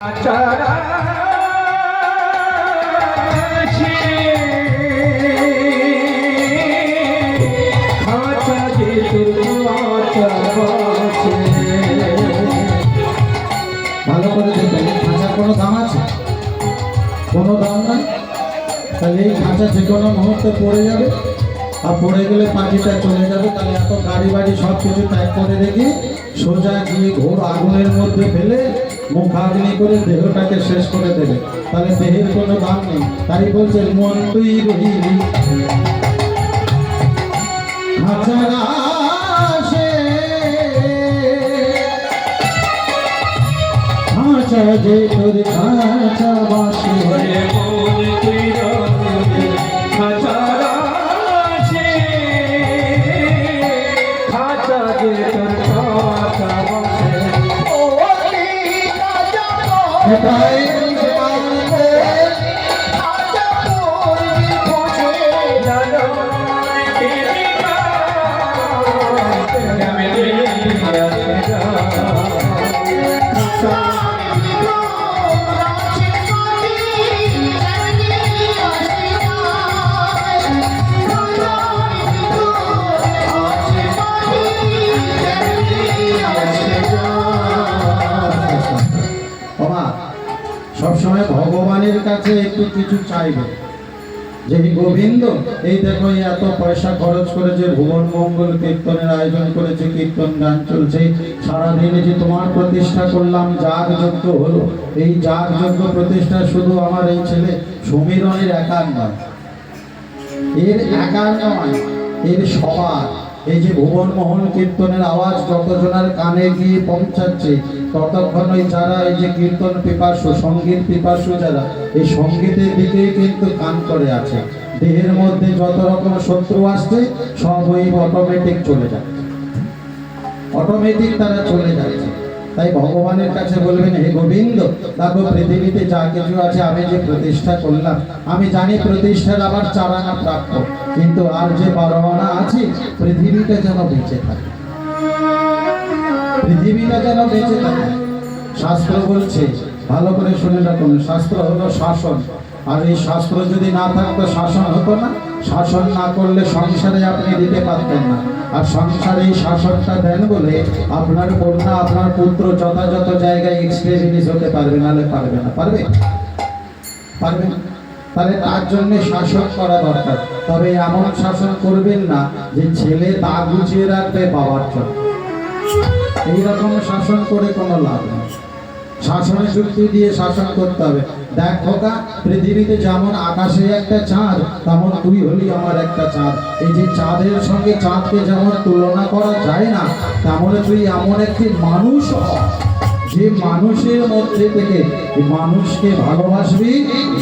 ভালো করে দেখবেন খাঁচার কোনো দাম আছে কোনো দাম নাই তাহলে খাঁচা যে কোনো মুহূর্তে পড়ে যাবে আর পড়ে গেলে পাখিটা চলে যাবে তাহলে এত গাড়ি বাড়ি সব কিছু ত্যাগ করে রেখে সোজা গিয়ে ঘোর আগুনের মধ্যে ফেলে মুখাগ্নি করে দেহটাকে শেষ করে দেবে। তাহলে দেহের কোনো দাম নেই। তাই বলছে মন তুই রহিলি যে তোর কাছে বাসি হয়ে তুই এটাই বাবা সবসময় ভগবানের কাছে একটু কিছু চাইবে। যে গোবিন্দ? এই দেখো এত পয়সা খরচ করেছে ভুবন মঙ্গল কীর্তনের আয়োজন করেছে, কীর্তন গান চলছে, সারাদিনে যে তোমার প্রতিষ্ঠা করলাম যাগ যজ্ঞ হলো। এই যাগ যজ্ঞ প্রতিষ্ঠা শুধু আমার এই ছেলে সমীরণের একার নয়। এর একার নয়, এর সবার। এই যে ভুবন মোহন কীর্তনের আওয়াজ যতজনের কানে গিয়ে পৌঁছাচ্ছে, ততক্ষণ ওই যারা এই যে কীর্তন পিপাসু, সংগীত পিপাসু যারা, এই সঙ্গীতের দিকেই কিন্তু কান করে আছে। দেহের মধ্যে যত রকম শত্রু আসছে, সব ওই অটোমেটিক চলে যায় অটোমেটিক তারা চলে যাচ্ছে। তাই ভগবানের কাছে বলবেন, হে গোবিন্দ দেখো পৃথিবীতে যা কিছু আছে আমি যে প্রতিষ্ঠা করলাম। আমি জানি প্রতিষ্ঠার আবার চারানা প্রাপ্য, কিন্তু আর যে বারোয়ানা আছে, পৃথিবীটা যেন বেঁচে থাকে। পৃথিবীটা যেন বেঁচে থাকে। শাস্ত্র বলছে, ভালো করে শুনে রাখুন, শাস্ত্র হলো শাসন। আর এই শাস্ত্র যদি না থাকতো, শাসন হতো না। শাসন না করলে সংসারে আপনি দিতে পারতেন না। আর সংসারে শাসনটা দেন বলে আপনার কন্যা, আপনার পুত্র যথাযথ জায়গায় এক্সপ্রে জিনিস হতে পারবে, নাহলে পারবে না। পারবে? পারবে তাহলে তার জন্য শাসন করা দরকার। তবে এমন শাসন করবেন না যে ছেলে তা গুছিয়ে রাখবে বাবার জন্য। এইরকম শাসন করে কোনো লাভ নেই। শাসনের যুক্তি দিয়ে শাসন করতে হবে। দেখ খোকা পৃথিবীতে যেমন আকাশে একটা চাঁদ, তেমন তুই হলি আমার একটা চাঁদ। এই যে চাঁদের সঙ্গে চাঁদকে যেমন তুলনা করা যায় না, তেমন তুই এমন একটি মানুষ যে মানুষের মধ্যে থেকে মানুষকে ভালোবাসবি,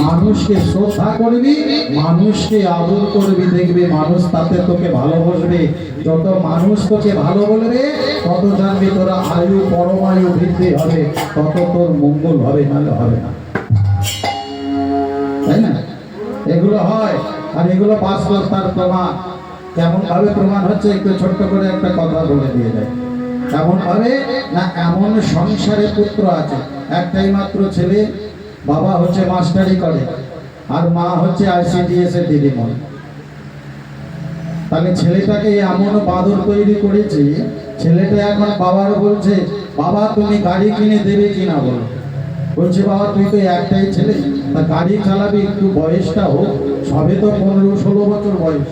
মানুষকে শ্রদ্ধা করবি, মানুষকে আদর করবি, দেখবি মানুষ তাতে তোকে ভালোবাসবে। যত মানুষ তোকে ভালো বলবে, তত জানবি তোরা আয়ু, পরমায়ু বৃদ্ধি হবে, তত তোর মঙ্গল হবে, নাহলে হবে না। তাই না? এগুলো হয় আর এগুলো বাস্তব তার প্রমাণ। কেমন ভাবে প্রমাণ হচ্ছে একটু ছোট্ট করে একটা কথা বলে দিয়ে যায় কেমন ভাবে? না, এমন সংসারে পুত্র আছে। একটাই মাত্র ছেলে, বাবা হচ্ছে মাস্টারি করে, আর মা হচ্ছে আইসিডিএস এর দিদিমণি। তাহলে ছেলেটাকে এমন বাদর তৈরি করেছে, ছেলেটা এখন বাবার বলছে, বাবা, তুমি গাড়ি কিনে দেবে কিনা বলো? বলছে, বাবা, তুই তো একটাই ছেলে, তা গাড়ি চালাবি একটু বয়সটা হোক, সবে তো পনেরো ষোলো বছর বয়স।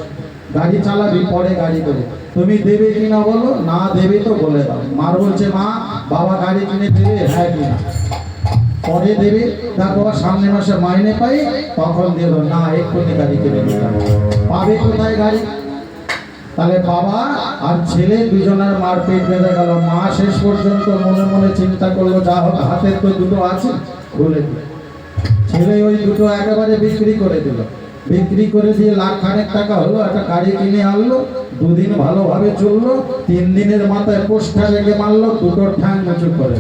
গাড়ি চালাবি, পরে গাড়ি করে। তুমি দেবে কিনা বলো? না দেবে তো বলে দাও। মার বলছে, মা, বাবা গাড়ি কিনে দেবে? হ্যাঁ কিনা পরে দেবে? তারপর সামনে মাসে মাইনে পাই, তখন দিল না, এক্ষুনি গাড়ি কিনে দিতাম পাবে কোথায় গাড়ি? তাহলে বাবা আর ছেলে দুজনের মার পেট বেঁধে গেল। মা শেষ পর্যন্ত মনে মনে চিন্তা করল যা হোক হাতের তো দুটো আছে। খুলে দিল। ছেলে ওই দুটো একেবারে বিক্রি করে দিল। বিক্রি করে দিয়ে লাখ খানেক টাকা হলো একটা গাড়ি কিনে আনলো দুদিন ভালোভাবে চলল তিন দিনের মাথায় পোস্টা রেখে মারলো দুটো ঠ্যাং উঁচু করে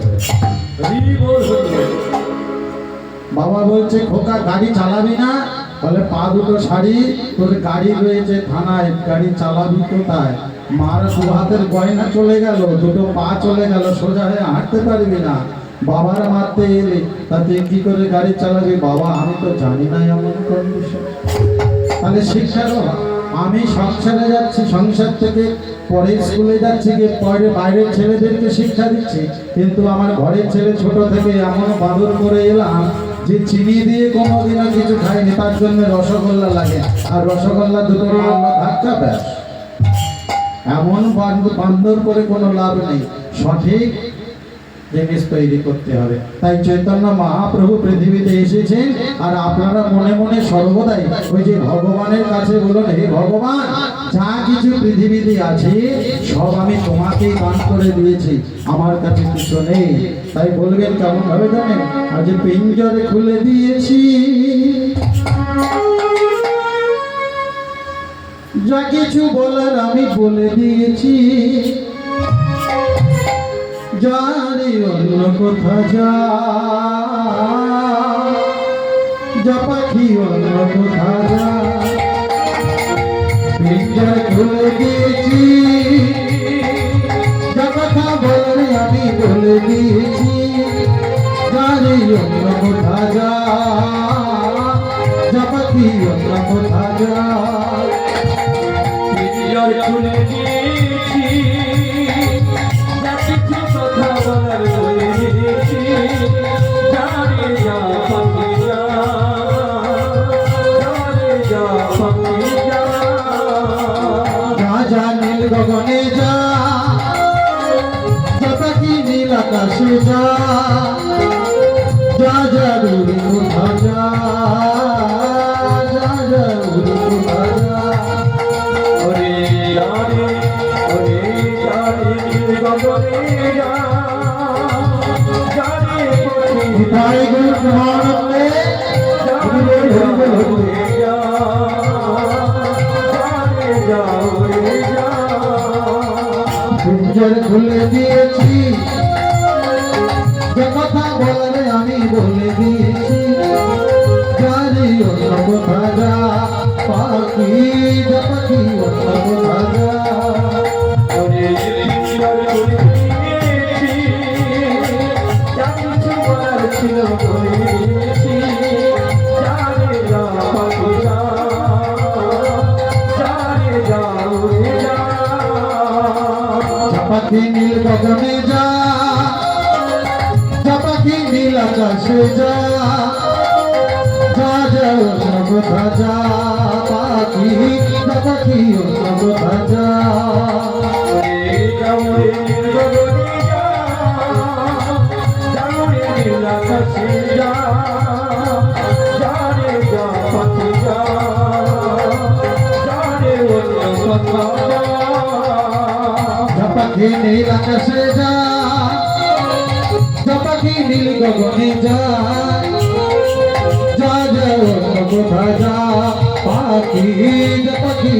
বাবা বলছে খোকা গাড়ি চালাবি না বলে, পা দুটো শাড়ি তোর গাড়ি রয়েছে থানায়, গাড়ি চালাবি কোথায়? মার দু হাতের গয়না চলে গেল, দুটো পা চলে গেল, সোজা হয়ে হাঁটতে পারবি না। বাবার মারতে এলে, তাতে কি করে গাড়ি চালাবে? বাবা, আমি তো জানি না এমন তাহলে শিক্ষার অভাব। আমি সংসারে যাচ্ছি, সংসার থেকে পরে স্কুলে যাচ্ছি, গিয়ে পরে বাইরের ছেলেদেরকে শিক্ষা দিচ্ছি। কিন্তু আমার ঘরের ছেলে ছোট থেকে এমন বাদর করে এলাম যে চিনি দিয়ে কোনোদিনও কিছু খাইনি তার জন্য রসগোল্লা লাগে। আর রসগোল্লা দুটো ধাক্কা ব্যাস। এমন বান্ধব করে কোনো লাভ নেই। সঠিক জিনিস তৈরি করতে হবে। তাই চৈতন্য মহাপ্রভু পৃথিবীতে এসেছেন আর আপনারা মনে মনে সর্বদাই ওই যে ভগবানের কাছে বলুন, হে ভগবান, যা কিছু পৃথিবীতে আছে, সব আমি তোমাকেই দান করে দিয়েছি। আমার কাছে কিছু নেই। তাই বলবেন কেমন ভাবে জানেন? আজ পিঞ্জরে খুলে দিয়েছি। যা কিছু বলার আমি বলে দিয়েছি। যারে অন্য কোথা যা। যা পাখি অন্য কোথা যা। পিঞ্জর যা যা যা কোথা যা যা যা কোথা যা ওরে জানে ওরে জানে গগনে যা। জানে পাখি নিতাই গুরু কুমারকে চাপাখি নীল গগনে যা চাপাখি নীল আকাশে যা যা যা অন্য কোথা যা পাখি সব অন্য চাপাখি নীল আকাশে যা চাপাখি নীল গগনে যা যা যা পাখি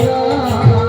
যা।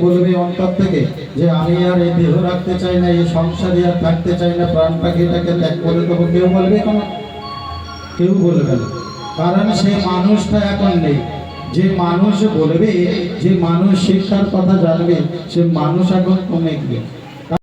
বলবে অন্তর থেকে যে আমি আর এই দেহ রাখতে চাই না, এই সংসারে আর থাকতে চাই না, প্রাণ পাখিটাকে ত্যাগ করে দেবো, কেউ বলবে কেন? কেউ বলবে না। কারণ সেই মানুষটা এখন নেই। যে মানুষ বলবে, যে মানুষ শিক্ষার কথা জানবে, সে মানুষ এখন কমে গিয়ে